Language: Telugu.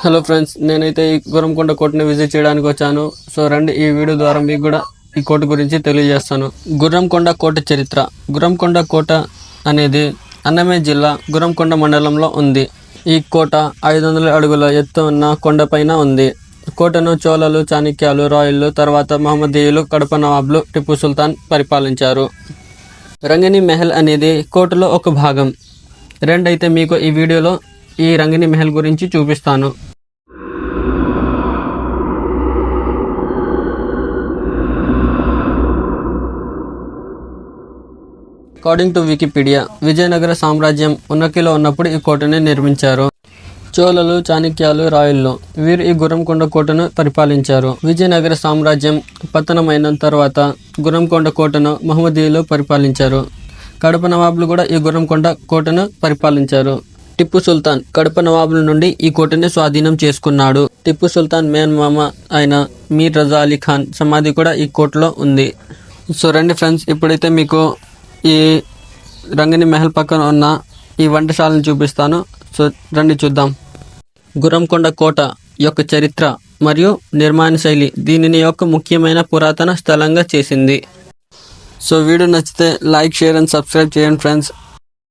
హలో ఫ్రెండ్స్ నేనైతే ఈ గురంకొండ కోటని విజిట్ చేయడానికి వచ్చాను. సో రండి ఈ వీడియో ద్వారా మీకు కూడా ఈ కోట గురించి తెలియజేస్తాను. గుర్రంకొండ కోట చరిత్ర. గుర్రంకొండ కోట అనేది అన్నమయ్య జిల్లా గుర్రంకొండ మండలంలో ఉంది. ఈ కోట ఐదు వందల అడుగుల ఎత్తు ఉన్న కొండపైన ఉంది. కోటను చోళలు చాణక్యాలు రాయల్లు తర్వాత మహమ్మదీయులు కడప నవాబ్లు టిప్పు సుల్తాన్ పరిపాలించారు. రంగిని మెహల్ అనేది కోటలో ఒక భాగం. రెండైతే మీకు ఈ వీడియోలో ఈ రంగిని మెహల్ గురించి చూపిస్తాను. అకార్డింగ్ టు వికీపీడియా విజయనగర సామ్రాజ్యం ఉన్నకిలో ఉన్నప్పుడు ఈ కోటని నిర్మించారు. చోళలు చాణక్యాలు రాయళ్ళు వీరు ఈ గురంకొండ కోటను పరిపాలించారు. విజయనగర సామ్రాజ్యం పతనమైన తర్వాత గురంకొండ కోటను మహమ్మదీయులు పరిపాలించారు. కడప నవాబులు కూడా ఈ గురంకొండ కోటను పరిపాలించారు. టిప్పు సుల్తాన్ కడప నవాబుల నుండి ఈ కోటని స్వాధీనం చేసుకున్నాడు. టిప్పు సుల్తాన్ మేన్ మామ అయిన మీర్ రజా అలీ ఖాన్ సమాధి కూడా ఈ కోటలో ఉంది. సో రండి ఫ్రెండ్స్ ఇప్పుడైతే మీకు ఈ రంగిని మెహల్ పక్కన ఉన్న ఈ వంటశాలను చూపిస్తాను. సో రండి చూద్దాం. గురంకొండ కోట యొక్క చరిత్ర మరియు నిర్మాణ శైలి దీనిని యొక్క ముఖ్యమైన పురాతన స్థలంగా చేసింది. సో వీడియో నచ్చితే లైక్ షేర్ అండ్ సబ్స్క్రైబ్ చేయండి ఫ్రెండ్స్.